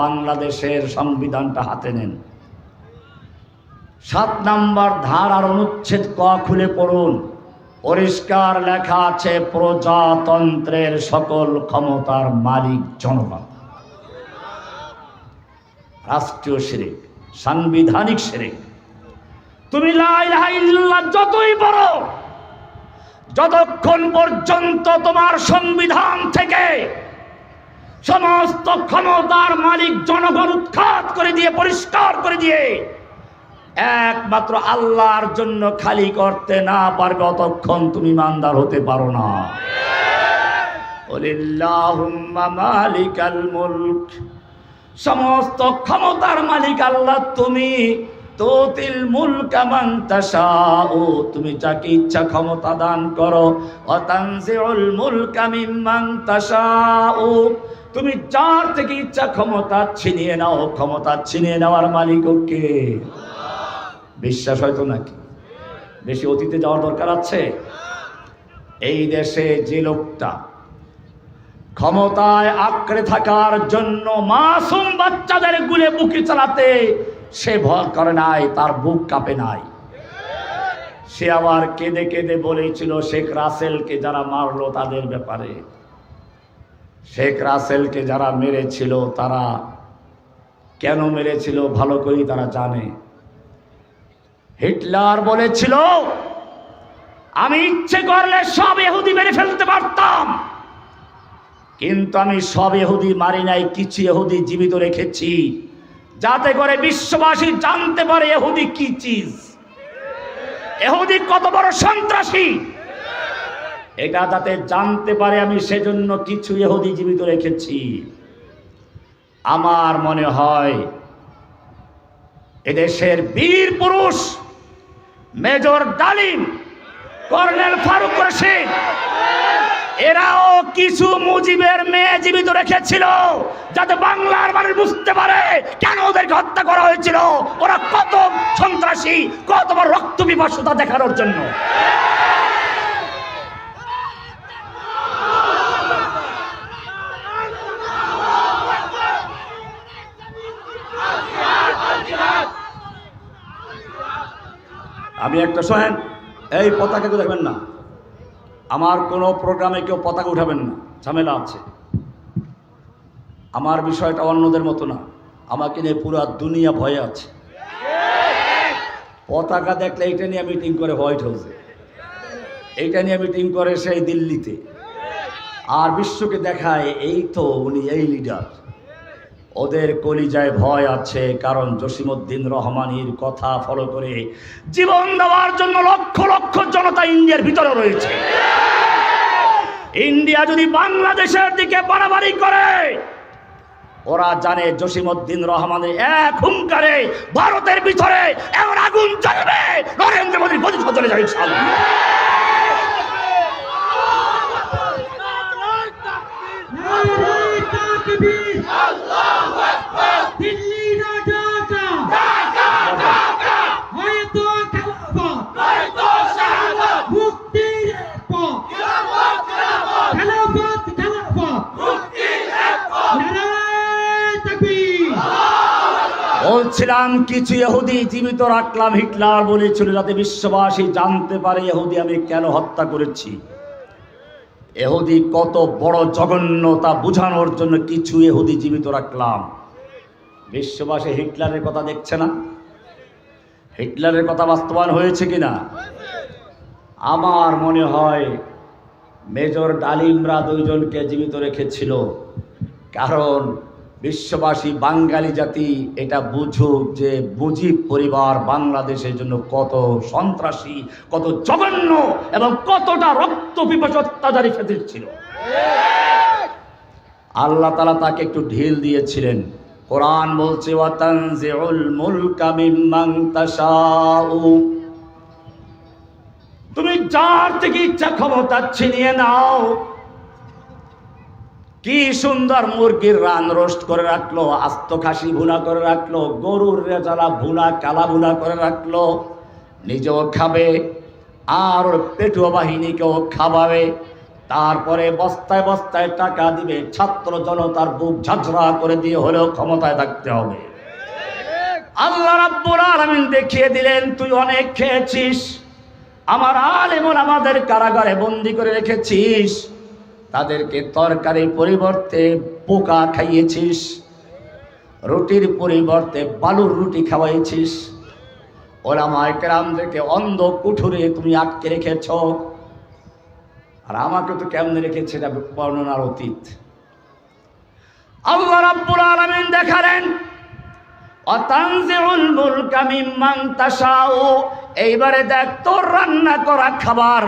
বাংলাদেশের সংবিধানটা হাতে নেন। সাত নাম্বার ধারার অনুচ্ছেদ ক খুলে পড়ুন। পরিষ্কার লেখা আছে, প্রজাতন্ত্রের সকল ক্ষমতার মালিক জনগণ। রাষ্ট্রীয় শিরিক, সাংবিধানিক শিরিক। তুমি যতই বড় যতক্ষণ পর্যন্ত তোমার সংবিধান থেকে সমস্ত ক্ষমতার মালিক জনগণ উৎখাত করে দিয়ে, পরিষ্কার করে দিয়ে একমাত্র আল্লাহর জন্য খালি করতে না পারবে অতক্ষণ তুমি ইমানদার হতে পারো না। মুলক। সমস্ত ক্ষমতার মালিক আল্লাহ, তুমি তোতিল মুলক তাশাউ। তুমি যাকে ইচ্ছা ক্ষমতা দান করো। অতানজিউল মুলক মিম্মান তাশাউ। তুমি যার থেকে ইচ্ছা ক্ষমতা ছিনিয়ে নাও, ক্ষমতা ছিনিয়ে নেওয়ার মালিক কে? বিশ্বাস হয়তো নাকি? বেশি অতীতে যাওয়ার দরকার আছে? এই দেশে যে লোকটা ক্ষমতায় আঁকড়ে থাকার জন্য মাসুম বাচ্চাদের গুলে বুকে চালাতে সে ভয় করে নাই, তার বুক কাঁপে নাই। সে আবার কেঁদে কেঁদে বলেছিল, শেখ রাসেলকে যারা মারলো তাদের ব্যাপারে শেখ রাসেলকে যারা মেরেছিল, তারা কেন মেরেছিল ভালো করেই তারা জানে। হিটলার বলেছিল, আমি ইচ্ছে করলে সব এহুদি মেরে ফেলতে পারতাম, কিন্তু আমি সব এহুদি মারি নাই, কিছু এহুদি জীবিত রেখেছি। যাতে করে বিশ্ববাসী জানতে পারে এহুদি কি চিজ। এহুদি কত বড় সন্ত্রাসী এটা যাতে জানতে পারে আমি সেজন্য কিছু এহুদি জীবিত রেখেছি। আমার মনে হয় এদেশের বীর পুরুষ, মেজর ডালিম, কর্নেল ফারুক রশিদ, এরাও কিছু মুজিবের মেয়ে জীবিত রেখেছিল যাতে বাংলার মানুষ বুঝতে পারে কেন ওদেরকে হত্যা করা হয়েছিল। ওরা কত সন্ত্রাসী, কত রক্ত বিপাসতা দেখানোর জন্য। আমি একটা শোনেন, এই পতাকা কেউ দেখবেন না। আমার কোনো প্রোগ্রামে কেউ পতাকা উঠাবেন না, ঝামেলা আছে। আমার বিষয়টা অন্যদের মতো না, আমাকে নিয়ে পুরা দুনিয়া ভয়ে আছে। পতাকা দেখলে এইটা নিয়ে মিটিং করে হোয়াইট হাউসে। এইটা নিয়ে মিটিং করে সেই দিল্লিতে। আর বিশ্বকে দেখায় এই তো উনি, এই লিডার। ওদের কলিজায় ভয় আছে কারণ জসিমুদ্দিন রহমানির কথা ফলো করে জীবন দেওয়ার জন্য লক্ষ লক্ষ জনতা ইন্ডিয়ার ভিতরে রয়েছে ইন্ডিয়া যদি বাংলাদেশের দিকে বাড়াবাড়ি করে ওরা জানে জসিমুদ্দিন রহমানের এক হুঙ্কারে ভারতের ভিতরে এমন আগুন জ্বলবে নরেন্দ্র মোদীর গতি চলে যাবে ইনশাআল্লাহ। নারায়ে তাকবীর আল্লাহু আকবার দিল্লি না ঢাকা। ঢাকা হয়তো খেলাফত মুক্তির পথ। খেলাফত খেলাফত মুক্তির পথ নারায়ে তাকবীর। বলছিলাম কিছু ইহুদি জীবিত রাখলাম হিটলার বলেছিল যাতে বিশ্ববাসী জানতে পারে ইহুদি আমি কেন হত্যা করেছি। এহুদি কত বড় জঘন্য তা বোঝানোর জন্য কিছু এহুদি জীবিত রাখলাম। বিশ্ববাসী হিটলারের কথা দেখছে না? হিটলারের কথা বাস্তবায়ন হয়েছে কিনা আমার মনে হয় মেজর ডালিমরা দুইজনকে জীবিত রেখেছিল। কারণ বিশ্ববাসী বাঙালি জাতি এটা বুঝুক যে মুজিব পরিবার বাংলাদেশের জন্য কত সন্ত্রাসী, কত জঘন্য এবং কতটা রক্ত পিপাস ফেদির ছিল। আল্লাহ তালা তাকে একটু ঢিল দিয়েছিলেন। কোরআন বলছে তুমি যার থেকে ইচ্ছা ক্ষমতা ছিনিয়ে নাও। কি সুন্দর মুরগির রান রোস্ট করে রাখল, আস্ত খাসি ভুনা করে রাখল, গরুর রেজালা ভুনা, কালা ভুনা করে রাখল। নিজেও খাবে, আর পেটুয়া বাহিনীকেও খাওয়াবে তারপরে বস্তায় বস্তায় টাকা দিবে। ছাত্র জনতার বুক ঝাঁঝরা করে দিয়ে হলেও ক্ষমতায় থাকতে হবে। আল্লাহ রাব্বুল আলামিন দেখিয়ে দিলেন, তুই অনেক খেয়েছিস। আমার আলেমুল আমাদের কারাগারে বন্দি করে রেখেছিস। তাদেরকে তরকারির পরিবর্তে পোকা খাইয়েছিস। রুটির পরিবর্তে বালুর রুটি খাওয়াইছিস। ওলামায় কেরামদেরকে অন্ধ কুঠুরে তুমি আটকে রেখেছ। আর আমাকে তো কেমন রেখেছে এটা বর্ণনার অতীত? আল্লাহ রাব্বুল আলামিন দেখালেন, অতানজিউল মুলকা মিম্মান তাশাউ। এইবারে দেখ, তোর রান্না করা খাবার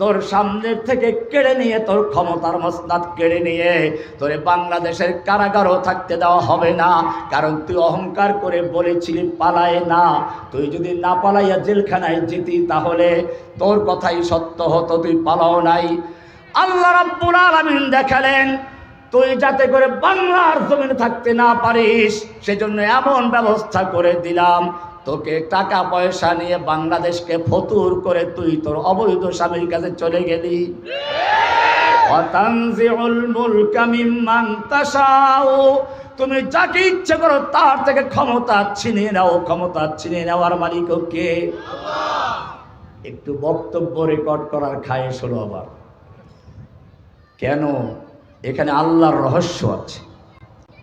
তোর সামনের থেকে কেড়ে নিয়ে, তোর ক্ষমতার মসনাদ কেড়ে নিয়ে তোরে বাংলাদেশের কারাগারও থাকতে দেওয়া হবে না। কারণ তুই অহংকার করে বলেছিলি, পালায় না। তুই যদি না পালাইয়া জেলখানায় যেতি তাহলে তোর কথাই সত্য হতো, তুই পালাও নাই। আল্লাহ রাব্বুল আলামিন দেখালেন, তুই যাতে করে বাংলার জমিনে থাকতে না পারিস, সেজন্য এমন ব্যবস্থা করে দিলাম। তোকে টাকা পয়সা নিয়ে বাংলাদেশকে ফতুর করে তুই তোর অবৈধ স্বামীর কাছে চলে গেলি। তুমি যাকে ইচ্ছে করো তার থেকে ক্ষমতা ছিনিয়ে নাও, ক্ষমতা ছিনিয়ে নেওয়ার মালিক কে? একটু বক্তব্য রেকর্ড করার খায়েশ হলো আবার কেন? এখানে আল্লাহর রহস্য আছে।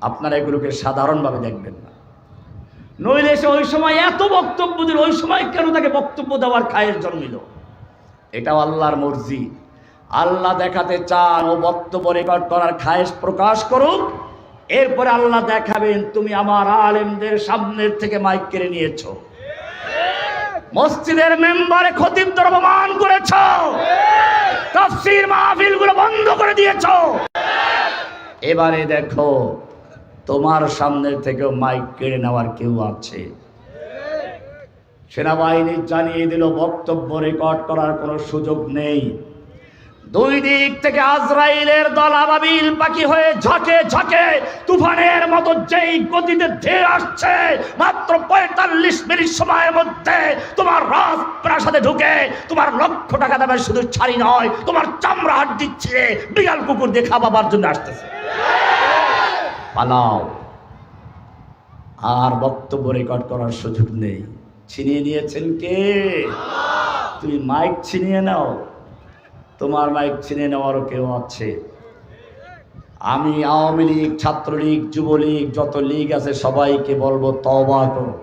আপনারা এগুলোকে সাধারণভাবে দেখবেন না। নইলে সে ওই সময় এত বক্তব্য দিল, ওই সময় কেন তাকে বক্তব্য দেওয়ার খায়ের জন্মিল? এটাও আল্লাহর মর্জি। আল্লাহ দেখাতে চান ও বক্তব্য রেকর্ড করার খায়েশ প্রকাশ করুক। এরপরে আল্লাহ দেখাবেন, তুমি আমার আলেমদের সামনের থেকে মাইক কেড়ে নিয়েছো। মসজিদের মেম্বারে খতিব অপমান করেছ। তফসির মাহফিলগুলো বন্ধ করে দিয়েছ। এবারে দেখো তোমার সামনে থেকেও মাইক কেড়ে নেওয়ার কেউ আছে? সেনাবাহিনী জানিয়ে দিল, বক্তব্য রেকর্ড করার কোনো সুযোগ নেই। দুই দিক থেকে আজরাইলের দল আবাবিল পাখি হয়ে ঝাঁকে ঝাঁকে তুফানের মতো যেই গতিতে ধেয়ে আসছে, মাত্র পঁয়তাল্লিশ মিনিট সময়ের মধ্যে তোমার রাজ প্রাসাদে ঢুকে তোমার লক্ষ টাকা দেবে শুধু ছাড়ি নয়, তোমার চামড়া হাট দিচ্ছে, বিড়াল কুকুর দিয়ে খাওয়াবার জন্য আসতেছে। পালাও। আর বক্তব্য রেকর্ড করার সুযোগ নেই। ছিনিয়ে নিয়েছেন কে? তুমি মাইক ছিনিয়ে নাও। তোমার মাইক ছিনিয়ে নেওয়ারও কেউ আছে। আমি আওয়ামী লীগ, ছাত্রলীগ, যুবলীগ, যত লীগ আছে, সবাইকে বলব তবা করো।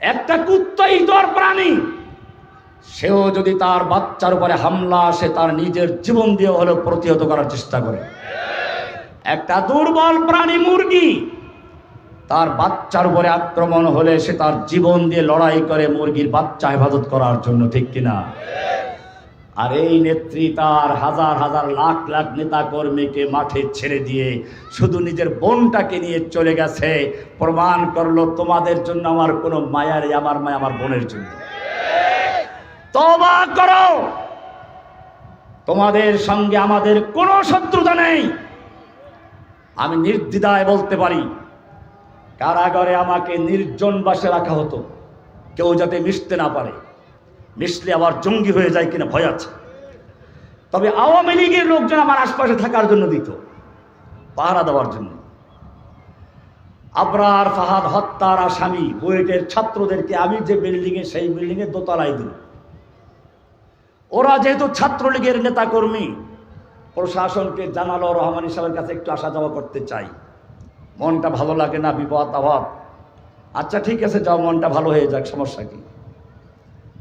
একটা কুত্তা ইতর প্রাণী। সেও যদি তার বাচ্চার উপরে হামলা আসে, তার নিজের জীবন দিয়ে হলেও প্রতিহত করার চেষ্টা করে। একটা দুর্বল প্রাণী মুরগি। তার বাচ্চার উপরে আক্রমণ হলে সে তার জীবন দিয়ে লড়াই করে মুরগির বাচ্চা হেফাজত করার জন্য, ঠিক কিনা? আর এই নেত্রী তার হাজার হাজার লাখ লাখ নেতা কর্মীকে মাঠে ছেড়ে দিয়ে শুধু নিজের বোনটাকে নিয়ে চলে গেছে। প্রমাণ করল, তোমাদের জন্য আমার কোনো মায়া নেই, আমার মায়া আমার বোনের জন্য। তবা করো। তোমাদের সঙ্গে আমাদের কোনো শত্রুতা নেই। আমি নির্দ্বিধায় বলতে পারি, কারাগারে আমাকে নির্জন বাসে রাখা হতো। কেউ যাতে মিশতে না পারে। মিশলে আবার জঙ্গি হয়ে যায় কিনা ভয় আছে। তবে আওয়ামী লীগের লোকজন আমার আশপাশে থাকার জন্য দিত, পাহারা দেওয়ার জন্য। আবরার, ফাহাদ, হত্যার আসামি, বুয়েটের ছাত্রদেরকে আমি যে বিল্ডিংয়ে, সেই বিল্ডিংয়ে দোতলায় দিল ওরা যেহেতু ছাত্রলীগের নেতাকর্মী প্রশাসনকে জানালো, রহমান সাহেবের কাছে একটু আসা যাওয়া করতে চাই। মনটা ভালো লাগে না, বিপদ আভাব আচ্ছা ঠিক আছে, যাও, মনটা ভালো হয়ে যাক, সমস্যা কি?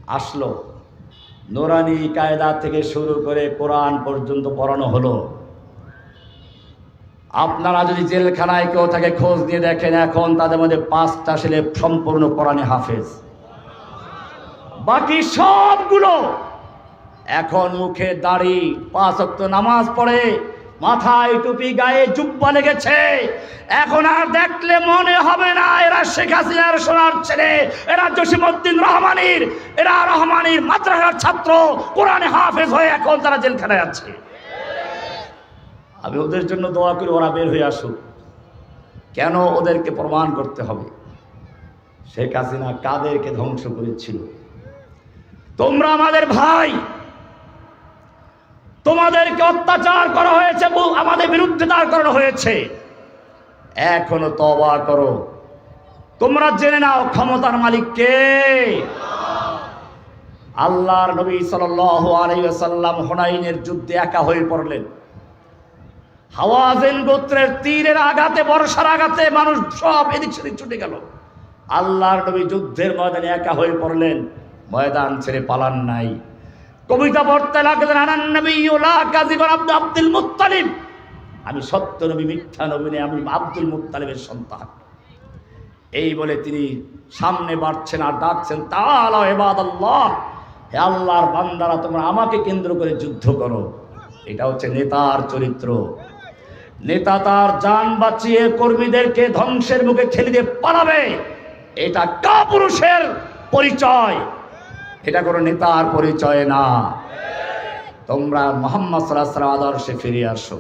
আসলো। নোরানি কায়দা থেকে শুরু করে কোরআন পর্যন্ত পড়ানো হলো। আপনারা যদি জেলখানায় কেউ থাকে খোঁজ দিয়ে দেখেন, এখন তাদের মধ্যে পাঁচটা ছেলে সম্পূর্ণ কোরআনে হাফেজ। বাকি সবগুলো এখন মুখে দাড়ি, পাঁচ অক্ত নামাজ পড়ে, মাথায় টুপি, গায়ে জুব্বা লেগেছে। এখন আর দেখলে মনে হবে না, এরা শেখ হাসিনার সোনার ছেলে, এরা জসিমউদ্দিন রহমানির, এরা রহমানির মাদ্রাসার ছাত্র, কোরআনে হাফেজ হয়ে এখন তারা জেলখানায় আছে। আমি ওদের জন্য দোয়া করি, ওরা বের হয়ে আসুক। কেন ওদেরকে প্রমাণ করতে হবে? শেখ হাসিনা কাদেরকে ধ্বংস করেছিল? তোমরা আমাদের ভাই তোমাদেরকে অত্যাচার করা হয়েছে আমাদের বিরুদ্ধে দাঁড় করানো হয়েছে। এখনও তবা করো। তোমরা জেনে নাও ক্ষমতার মালিক কে? আল্লাহর নবী ওয়াসাল্লাম হুনাইনের যুদ্ধে একা হয়ে পড়লেন। হাওয়াজেন গোত্রের তীরের আঘাতে, বর্ষার আঘাতে মানুষ সব এদিক সেদিক ছুটে গেল। আল্লাহর নবী যুদ্ধের ময়দানে একা হয়ে পড়লেন। ময়দান ছেড়ে পালান নাই। কবিতা পড়তে লাগলেন আনান নবী ওলা কাজীবর আব্দ আব্দুল মুত্তালিব। আমি সত্য নবী মিথ্যা নবী নই, আমি আব্দুল মুত্তালিবের সন্তান। এই বলে তিনি সামনে বাড়ছেন আর ডাকছেন তালা এবাদ আল্লাহ হে আল্লাহর বান্দারা তোমরা আমাকে কেন্দ্র করে যুদ্ধ করো। এটা হচ্ছে নেতার চরিত্র। নেতা তার যান বাঁচিয়ে কর্মীদেরকে ধ্বংসের মুখে ঠেলে দিয়ে পালাবে। এটা কাপুরুষের পরিচয়। এটা কোনো নেতার পরিচয় না। তোমরা মোহাম্মদ সাল্লাহ আদর্শে ফিরে আসো।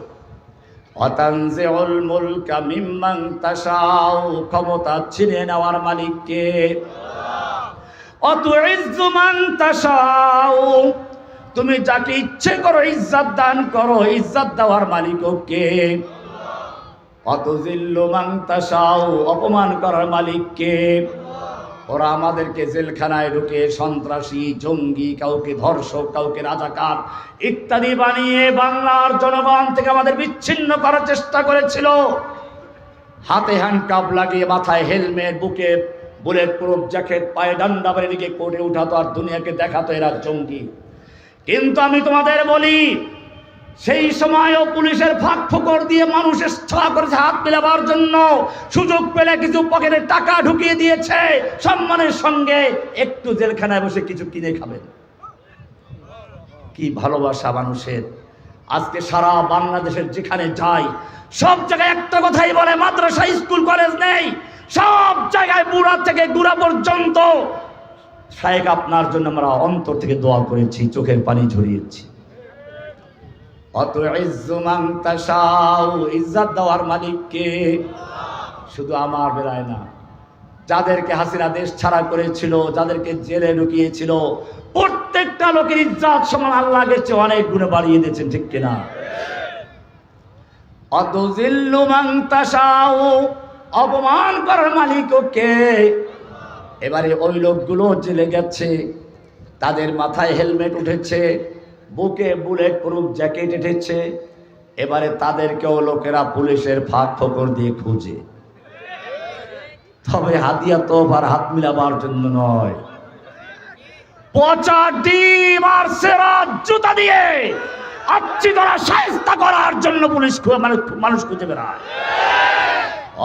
অতানজিউল মুলকা মিম্মান তাশাউ, ক্ষমতা ছিনে নেওয়ার মালিককে। অতুইজ্জু মান তাশাউ, তুমি যাকে ইচ্ছে করো ইজ্জত দান করো, ইজ্জত দেওয়ার মালিকও কে অতুজিল্লু মান তাশাউ, অপমান করার মালিক কে ওরা আমাদেরকে জেলখানায় ঢুকে সন্ত্রাসী, জঙ্গি, কাউকে ধর্ষক, কাউকে রাজাকার ইত্যাদি বানিয়ে বাংলার জনগণ থেকে আমাদের বিচ্ছিন্ন করার চেষ্টা করেছিল। হাতে হ্যান্ডকাপ লাগিয়ে মাথায় হেলমেট বুকে বুলেট প্রুফ জ্যাকেট পায়ে ডান্ডা বেড়ে দিকে কোর্টে উঠাতো আর দুনিয়াকে দেখাতো এরা জঙ্গি। কিন্তু আমি তোমাদের বলি সেই সময়ও পুলিশের ফাঁক ফোকর দিয়ে মানুষ ইচ্ছা করেছে হাত মেলাবার জন্য। সুযোগ পেলে কিছু পকেটে টাকা ঢুকিয়ে দিয়েছে। সম্মানের সঙ্গে একটু জেলখানায় বসে কিছু কিনে খাবেন কি ভালোবাসা মানুষের। আজকে সারা বাংলাদেশের যেখানে যাই, সব জায়গায় একটা কথাই বলে, মাদ্রাসা, স্কুল, কলেজ নেই। সব জায়গায় বুড়া থেকে গুড়া পর্যন্ত। শায়েক, আপনার জন্য আমরা অন্তর থেকে দোয়া করেছি, চোখের পানি ঝরিয়েছি। অত ইজ্জুমান তাশাউ, ইজ্জত দেওয়ার মালিককে শুধু আমার বেলায় না, যাদেরকে হাসিনা দেশ ছাড়া করেছিল, যাদেরকে জেলে ঢুকিয়েছিল প্রত্যেকটা লোকের ইজ্জত সমান আল্লাহ গেছে অনেক গুণে বাড়িয়ে দিয়েছেন, ঠিক কিনা? অতজিল্লু মান তাশাউ, অপমান করার মালিকও কে? এবারে ওই লোকগুলো জেলে গেছে, তাদের মাথায় হেলমেট উঠেছে বুকে বুলেট প্রুফ জ্যাকেট উঠেছে এবারে তাদেরকেও লোকেরা পুলিশের ফাঁক ফকর দিয়ে খুঁজে। তবে হাতিয়া তো আর হাত মিলাবার জন্য নয়। পচা ডিম আর সেরা জুতা দিয়ে আচ্ছি ধরা সাহেস্তা করার জন্য পুলিশ মানুষ মানুষ খুঁজে বেড়ায়।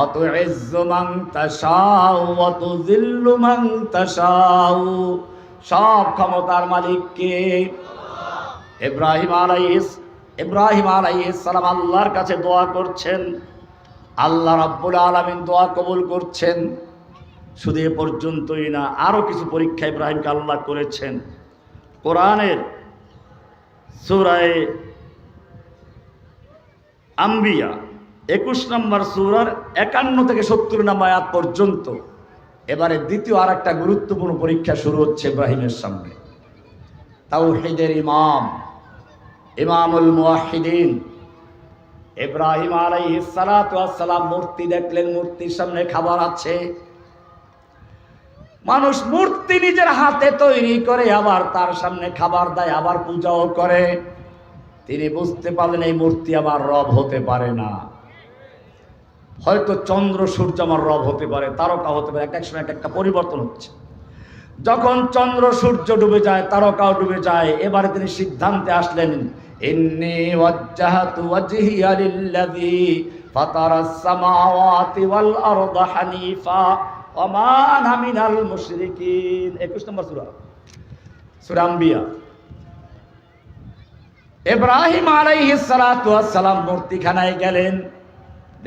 অত ইজ্জু মান তাশাউ, অত জিল্লু মান তাশাউ। সব ক্ষমতার মালিককে ইব্রাহিম আলাইহিস, ইব্রাহিম সালাম আল্লাহর কাছে দোয়া করছেন। আল্লাহ রাব্বুল আলামিন দোয়া কবুল করছেন। শুধু এ পর্যন্তই না, আরও কিছু পরীক্ষা ইব্রাহিমকে আল্লাহ করেছেন। কোরআনের সূরায়ে আম্বিয়া, একুশ নম্বর সুরার একান্ন থেকে সত্তর নম্বর আয়াত পর্যন্ত। এবারে দ্বিতীয় আর একটা গুরুত্বপূর্ণ পরীক্ষা শুরু হচ্ছে ইব্রাহিমের সামনে। তাওহীদের ইমাম। ইমামুল মুওয়াহিদিন। ইব্রাহিম আলাইহিস সালাতু ওয়াস সালাম মূর্তি দেখলেন, মূর্তির সামনে খাবার আছে। মানুষ মূর্তি নিজের হাতে তৈরি করে, আবার তার সামনে খাবার দেয়, আবার পূজাও করে। তিনি বুঝতে পারলেন এই মূর্তি আমার রব হতে পারে না। হয়তো চন্দ্র, সূর্য আমার রব হতে পারে, তারকা হতে পারে, এক এক সময় এক একটা পরিবর্তন হচ্ছে। যখন চন্দ্র, সূর্য ডুবে যায়, তারকাও ডুবে যায়, এবারে তিনি সিদ্ধান্তে আসলেন ওয়াজহিয়া লিল্লাযী ফাতারাস সামাওয়াতি ওয়াল আরদা হানিফা ওয়া মা আনা মিনাল মুশরিকিন 21 নম্বর সূরা। ইব্রাহিম আলাইহিস সালাতু ওয়াস সালাম মূর্তিখানায় গেলেন।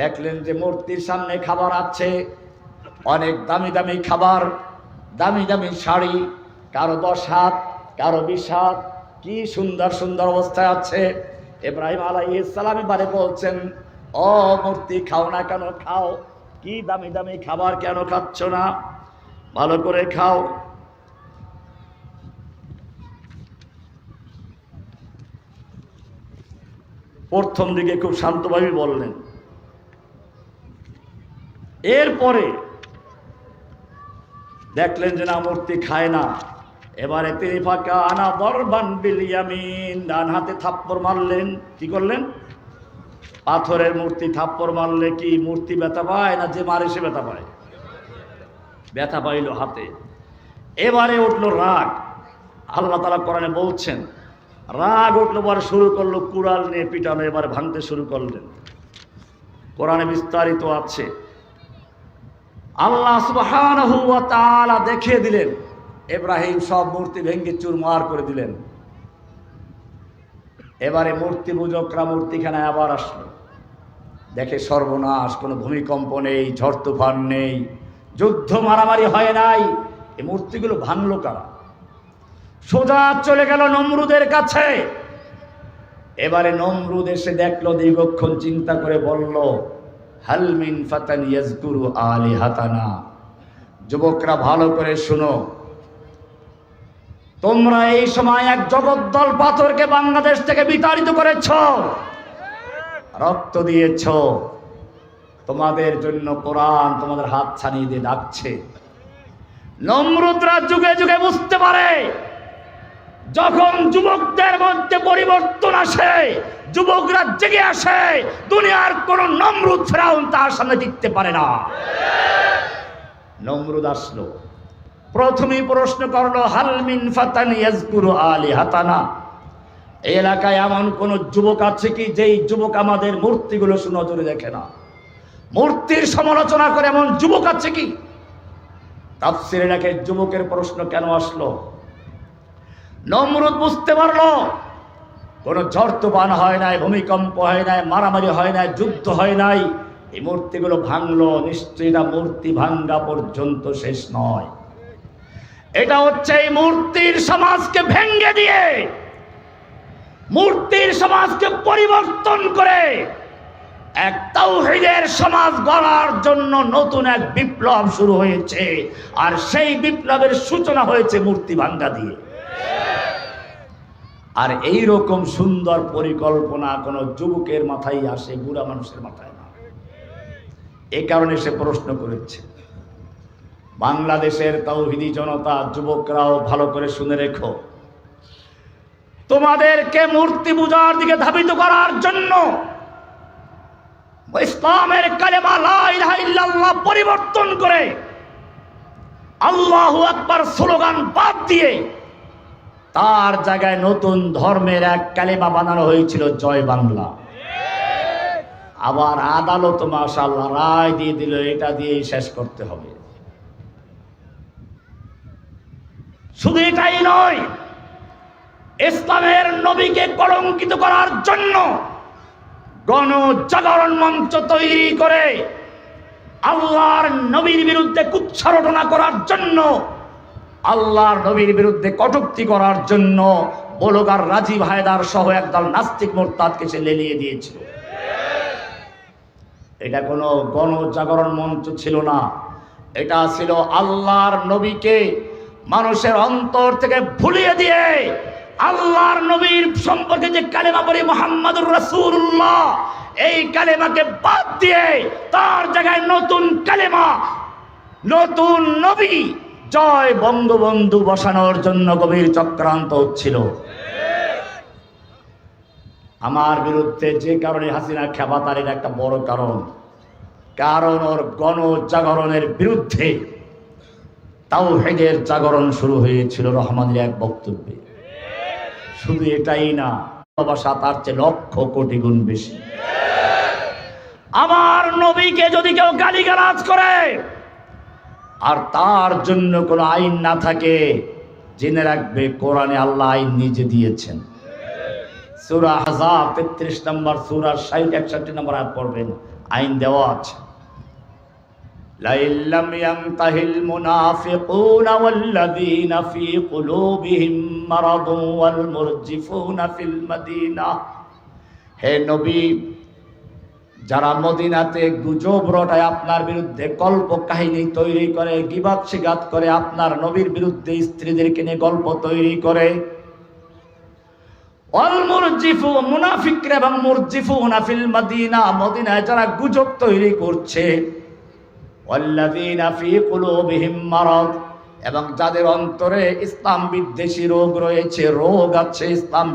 দেখলেন যে মূর্তির সামনে খাবার আছে। অনেক দামি দামি খাবার, দামি দামি শাড়ি, কারও দশ হাত, কারও বিশ হাত কি সুন্দর সুন্দর অবস্থায় আছে। ইব্রাহিম আলাইহিস সালাম এবারে বলছেন, ও মূর্তি খাও না কেন? খাও। কি দামি দামি খাবার কেন খাচ্ছ না? ভালো করে খাও। প্রথম দিকে খুব শান্তভাবে বললেন, এরপরে দেখলেন যে না, মূর্তি খায় না। এবারে তিনি ফাঁকা, আনা বরবান বিলিয়ামিন ডান হাতে থাপ্পড় মারলেন। কি করলেন? পাথরের মূর্তি থাপ্পড় মারলে কি মূর্তি ব্যথা পায় না যে মারে সে ব্যথা পায়? ব্যথা পাইল হাতে। এবারে উঠল রাগ। আল্লাহ তালা কোরআনে বলছেন, রাগ উঠল পরে শুরু করল কুড়াল নিয়ে পিটানো, এবারে ভাঙতে শুরু করলেন। কোরআনে বিস্তারিত আছে। আল্লাহ তাআলা দেখিয়ে দিলেন ইব্রাহিম সব মূর্তি ভেঙে চুরমার করে দিলেন। এবারে মূর্তি পূজকরা মূর্তিখানে আবার আসলো। দেখে সর্বনাশ, কোনো ভূমিকম্প নেই, ঝড় তুফান নেই, যুদ্ধ মারামারি হয় নাই। এই মূর্তিগুলো ভাঙলো কারা? সোজা চলে গেল নমরুদের কাছে। এবারে নমরুদ এসে দেখল, দীর্ঘক্ষণ চিন্তা করে বলল হালমিন ফাতান ইয়াজকুরু আলি হাতানা যুবকরা ভালো করে শুনো তোমরা এই সময় এক জগদ্দল পাথরকে বাংলাদেশ থেকে বিতাড়িত করেছ। রক্ত দিয়েছ। তোমাদের জন্য কোরআন তোমাদের হাত ছানিয়ে দিয়ে ডাকছে। নমরুদরা যুগে যুগে বুঝতে পারে, যখন যুবকদের মধ্যে পরিবর্তন আসে, যুবকরা জেগে আসে, দুনিয়ার কোন নমরুদ ফেরাউন তার সামনে টিকতে পারে না। নমরুদ আসলো। প্রথমেই প্রশ্ন করল হালমিন ফাতান ইয়াজকুরু আলি হাতানা এলাকায় এমন কোন যুবক আছে কি, যেই যুবক আমাদের মূর্তিগুলো সুনজরে দেখে না? মূর্তির সমালোচনা করে এমন যুবক আছে কি? তাফসির এলাকায় যুবকের প্রশ্ন কেন আসলো? নমরুদ বুঝতে পারল, কোনো ঝড় তুফান হয় নাই, ভূমিকম্প হয় নাই, মারামারি হয় নাই, যুদ্ধ হয় নাই, এই মূর্তিগুলো ভাঙলো, নিশ্চয়ই এটা মূর্তি ভাঙ্গা পর্যন্ত শেষ নয়। এটা হচ্ছে এই মূর্তির সমাজকে ভেঙ্গে দিয়ে, মূর্তির সমাজকে পরিবর্তন করে এক তাওহীদের সমাজ গড়ার জন্য নতুন এক বিপ্লব শুরু হয়েছে। আর সেই বিপ্লবের সূচনা হয়েছে মূর্তি ভাঙ্গা দিয়ে। আর এই রকম সুন্দর পরিকল্পনা কোনো যুবকের মাথায় আসে, বুড়া মানুষের মাথায় না। এ কারণে সে প্রশ্ন করেছে বাংলাদেশের তাওহিদি জনতা, যুবকরাও ভালো করে শুনে রেখো। তোমাদেরকে মূর্তি পূজার দিকে ধাবিত করার জন্য ইসলামের কালেমা লা ইলাহা ইল্লাল্লাহ পরিবর্তন করে আল্লাহু আকবার স্লোগান বাদ দিয়ে তার জায়গায় নতুন ধর্মের এক কালেমা বানানো হয়েছিল, জয় বাংলা। আবার আদালত মাশাল্লাহ রায় দিয়ে দিল, এটা দিয়েই শেষ করতে হবে। শুধু এটাই নয়, ইসলামের নবীকে কলঙ্কিত করার জন্য গণজাগরণ মঞ্চ তৈরি করে আল্লাহর নবীর বিরুদ্ধে কুচ্ছারটনা করার জন্য, আল্লাহর নবীর বিরুদ্ধে কটুক্তি করার জন্য বলগার রাজীব হায়দার সহ একদল নাস্তিক মোরতাদকে সে লেলিয়ে দিয়েছিল। এটা কোনো গণজাগরণ মঞ্চ ছিল না, এটা ছিল আল্লাহর নবীকে মানুষের অন্তর থেকে ভুলিয়ে দিয়ে আল্লাহর নবীর সম্পর্কে যে কালেমা বলি মোহাম্মদুর রাসূলুল্লাহ, এই কালেমাকে বাদ দিয়ে তার জায়গায় নতুন কালেমা, নতুন নবী জয় বঙ্গবন্ধু বসানোর জন্য গভীর চক্রান্ত হচ্ছিল। আমার বিরুদ্ধে যে কারণে হাসিনা খেপা একটা বড় কারণ। কারণ ওর গণজাগরণের বিরুদ্ধে তাও হেগের জাগরণ শুরু হয়েছিল রহমানের এক বক্তব্যে। শুধু এটাই না, ভালোবাসা তার চেয়ে লক্ষ কোটি গুণ বেশি। আমার নবীকে যদি কেউ গালিগালাজ করে, আর তার জন্য কোনো আইন না থাকে, জেনে রাখবে কোরআনে আল্লাহ আইন নিজে দিয়েছেন। সুরা হাজার তেত্রিশ নম্বর, সুরা ষাট একষট্টি নম্বর আয়াত পড়বেন, আইন দেওয়া আছে। লাইল্লাম ইয়ানতাহিল মুনাফিকুনা ওয়াল্লাযীনা ফি কুলুবিহিম মারাদুন ওয়াল মুরজিফুনা ফিল মাদিনা হে নবী, যারা মদিনাতে গুজব রটায় আপনার বিরুদ্ধে গল্প কাহিনী তৈরি করে, গিবাদ সিগাত করে, আপনার নবীর বিরুদ্ধে স্ত্রীদেরকে নিয়ে গল্প তৈরি করে অলমুরজিফু মুনাফিকরা এবং মুরজিফু মুনাফিল মদিনা, মদিনায় যারা গুজব তৈরি করছে এবং যাদের অন্তরে ইসলাম বিদ্বেষী রোগ রয়েছে রোগ আছে ইসলাম